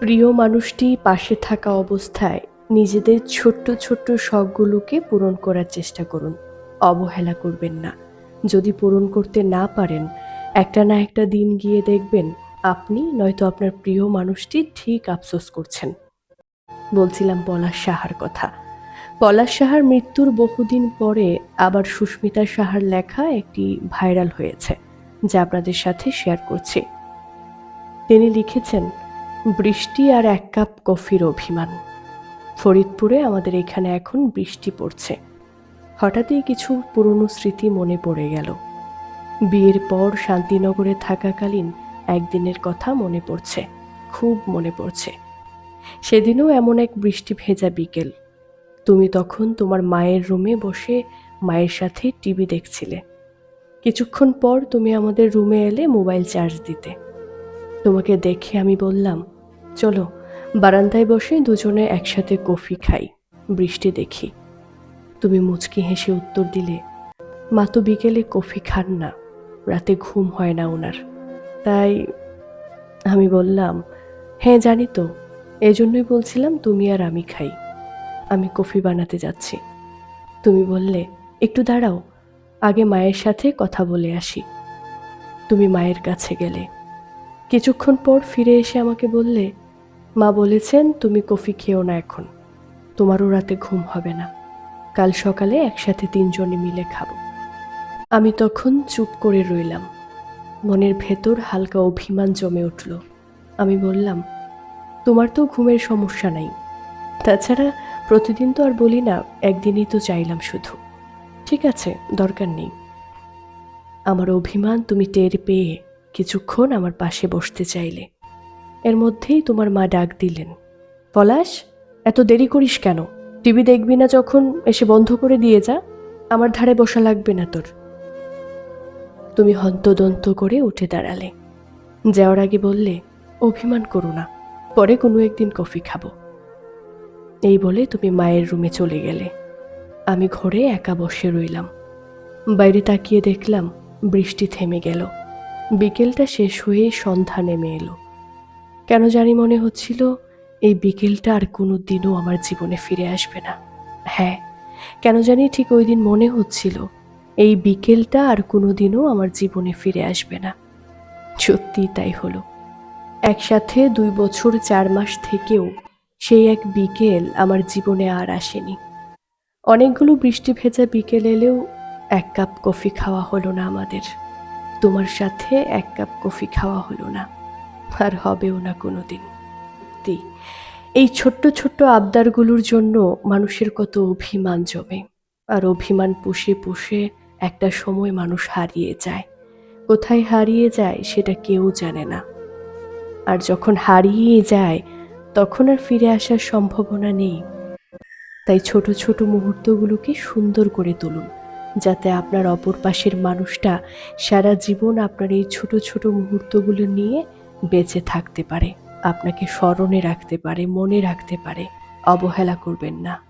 প্রিয় মানুষটি পাশে থাকা অবস্থায় নিজেদের ছোট্ট ছোট্ট শখগুলোকে পূরণ করার চেষ্টা করুন। অবহেলা করবেন না। যদি পূরণ করতে না পারেন, একটা না একটা দিন গিয়ে দেখবেন আপনি নয়তো আপনার প্রিয় মানুষটি ঠিক আফসোস করছেন। বলছিলাম পলাশ সাহার কথা। পলাশ সাহার মৃত্যুর বহুদিন পরে আবার সুস্মিতা সাহার লেখা একটি ভাইরাল হয়েছে, যা আপনাদের সাথে শেয়ার করছি। তিনি লিখেছেন বৃষ্টি আর এক কাপ কফির অভিমান। ফরিদপুরে আমাদের এখানে এখন বৃষ্টি পড়ছে। হঠাৎই কিছু পুরনো স্মৃতি মনে পড়ে গেল। বিয়ের পর শান্তিনগরে থাকাকালীন একদিনের কথা মনে পড়ছে, খুব মনে পড়ছে। সেদিনও এমন এক বৃষ্টি ভেজা বিকেল। তুমি তখন তোমার মায়ের রুমে বসে মায়ের সাথে টিভি দেখছিলে। কিছুক্ষণ পর তুমি আমাদের রুমে এলে মোবাইল চার্জ দিতে। তোমাকে দেখে আমি বললাম চলো, বারান্দায় বসে দুজনে একসাথে কফি খাই, বৃষ্টি দেখি। তুমি মুচকি হেসে উত্তর দিলে, মা তো বিকেলে কফি খান না, রাতে ঘুম হয় না ওনার তাই আমি বললাম হ্যাঁ জানি তো, এজন্যই বলছিলাম তুমি আর আমি খাই, আমি কফি বানাতে যাচ্ছি। তুমি বললে, একটু দাঁড়াও, আগে মায়ের সাথে কথা বলে আসি। তুমি মায়ের কাছে গেলে, কিছুক্ষণ পর ফিরে এসে আমাকে বললে মা বলেছেন, তুমি কফি খেও না এখন। তোমারও রাতে ঘুম হবে না। কাল সকালে একসাথে তিনজনে মিলে খাব। আমি তখন চুপ করে রইলাম। মনের ভেতর হালকা অভিমান জমে উঠল। আমি বললাম, তোমার তো ঘুমের সমস্যা নাই। তাছাড়া প্রতিদিন তো আর বলি না, একদিনই তো চাইলাম শুধু। ঠিক আছে, দরকার নেই। আমার অভিমান তুমি টের পেয়ে কিছুক্ষণ আমার পাশে বসতে চাইলে। এর মধ্যেই তোমার মা ডাক দিলেন, পলাশ, এত দেরি করিস কেন? টিভি দেখবি না যখন? এসে বন্ধ করে দিয়ে যা, আমার ধারে বসা লাগবে না তোর। তুমি হন্তদন্ত করে উঠে দাঁড়ালে। যাওয়ার আগে বললে, অভিমান করো না, পরে কোনো একদিন কফি খাব। এই বলে তুমি মায়ের রুমে চলে গেলে। আমি ঘরে একা বসে রইলাম। বাইরে তাকিয়ে দেখলাম, বৃষ্টি থেমে গেল। বিকেলটা শেষ হয়ে সন্ধ্যা নেমে এলো। কেন জানি মনে হচ্ছিল এই বিকেলটা আর কোনো দিনও আমার জীবনে ফিরে আসবে না। হ্যাঁ কেন জানি ঠিক ওই দিন মনে হচ্ছিল এই বিকেলটা আর কোনো দিনও আমার জীবনে ফিরে আসবে না। সত্যি তাই হলো। একসাথে দুই বছর চার মাস থেকেও সেই এক বিকেল আমার জীবনে আর আসেনি। অনেকগুলো বৃষ্টি ভেজা বিকেল এলেও এক কাপ কফি খাওয়া হলো না আমাদের। তোমার সাথে এক কাপ কফি খাওয়া হলো না। আর হবেও না কোনো দিন সত্যি এই ছোট্ট ছোট্ট আবদারগুলোর জন্য মানুষের কত অভিমান জমে। আর অভিমান পুষে পুষে একটা সময় মানুষ হারিয়ে যায়। কোথায় হারিয়ে যায় সেটা কেউ জানে না। আর যখন হারিয়ে যায়, তখন আর ফিরে আসার সম্ভাবনা নেই। তাই ছোট ছোট মুহূর্তগুলোকে সুন্দর করে তুলুন, যাতে আপনার অপর পাশের মানুষটা সারা জীবন আপনার এই ছোট ছোট মুহূর্তগুলো নিয়ে বেঁচে থাকতে পারে। আপনাকে স্মরণে রাখতে পারে মনে রাখতে পারে। অবহেলা করবেন না।